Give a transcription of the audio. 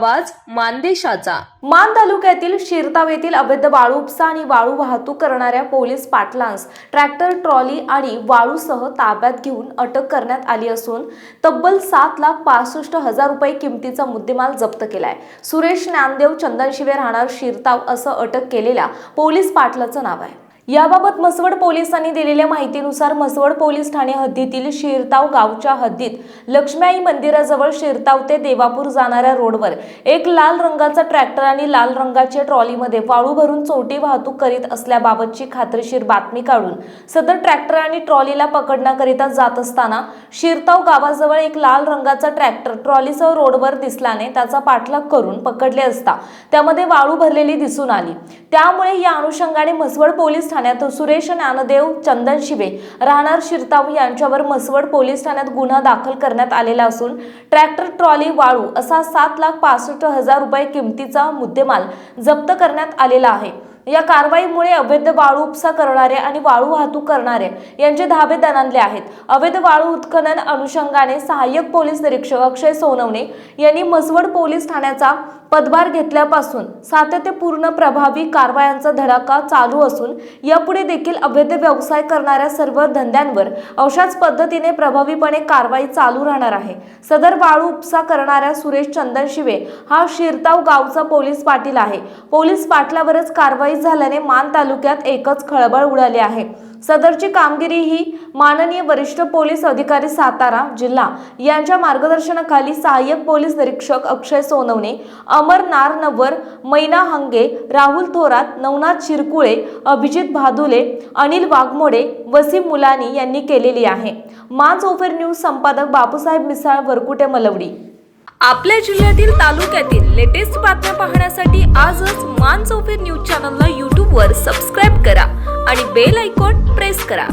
आवाज मानदेशाचा. मान तालुक्यातील शिरताव येथील अवैध वाळू उपसा आणि वाळू वाहतूक करणाऱ्या पोलीस पाटलांस ट्रॅक्टर ट्रॉली आणि वाळूसह ताब्यात घेऊन अटक करण्यात आली असून तब्बल सात लाख पासष्ट हजार रुपये किमतीचा मुद्देमाल जप्त केलाय. सुरेश ज्ञानदेव चंदनशिवे राहणार शिरताव असं अटक केलेल्या पोलीस पाटलाचं नाव आहे. याबाबत मसवड पोलिसांनी दिलेल्या माहितीनुसार मसवड पोलीस ठाणे हद्दीतील शिरताव गावच्या हद्दीत लक्ष्म्याई मंदिराजवळ शिरताव ते देवापूर जाणाऱ्या रोडवर एक लाल रंगाचा ट्रॅक्टर आणि लाल रंगाच्या ट्रॉलीमध्ये वाळू भरून चोटी वाहतूक करीत असल्याबाबतची खात्रीशीर बातमी काढून सदर ट्रॅक्टर आणि ट्रॉलीला पकडण्याकरिता जात असताना शिरताव गावाजवळ एक लाल रंगाचा ट्रॅक्टर ट्रॉलीसह रोडवर दिसल्याने त्याचा पाठलाग करून पकडले असता त्यामध्ये वाळू भरलेली दिसून आली. त्यामुळे या अनुषंगाने म्हसवड पोलीस ठाण्यात सुरेश ज्ञानदेव चंदन शिवे राहणार शिरताव यांच्यावर म्हसवड पोलीस ठाण्यात गुन्हा दाखल करण्यात आलेला असून ट्रॅक्टर ट्रॉली वाळू असा सात लाख पासष्ट हजार रुपये किमतीचा मुद्देमाल जप्त करण्यात आलेला आहे. या कारवाईमुळे अवैध वाळू उपसा करणारे आणि वाळू वाहतूक करणारे यांचे धाबे दणाणले आहेत. अवैध वाळू उत्खनन अनुषंगाने सहाय्यक पोलीस निरीक्षक अक्षय सोनवणे यांनी मसवड पोलीस ठाण्याचा पदभार घेतल्यापासून सातत्यपूर्ण प्रभावी कारवायांचा धडाका चालू असून यापुढे देखील अवैध व्यवसाय करणाऱ्या सर्व धंद्यांवर अशाच पद्धतीने प्रभावीपणे कारवाई चालू राहणार आहे. सदर वाळू उपसा करणाऱ्या सुरेश चंदन शिवे हा शिरताव गावचा पोलीस पाटील आहे. पोलीस पाटलावरच कारवाई झाल्याने मान तालुक्यात एकच खळबळ उडाली आहे. सदरची कामगिरी ही माननीय वरिष्ठ पोलीस अधिकारी सातारा जिल्हा यांच्या मार्गदर्शनाखाली सहाय्यक पोलीस निरीक्षक अक्षय सोनवणे अमर नारनवर मैना हंगे राहुल थोरात नवनाथ शिरकुळे अभिजित भादुले अनिल वाघमोडे वसीम मुलानी यांनी केलेली आहे. मान ओफेर न्यूज संपादक बापूसाहेब मिसाळ वरकुटे मलवडी. आपल्या जिल्ह्यातील तालुक्यातील लेटेस्ट बातम्या पाहण्यासाठी आजच मान चौफेर न्यूज चॅनलला यूट्यूबवर सबस्क्राईब करा आणि बेल आयकॉन प्रेस करा.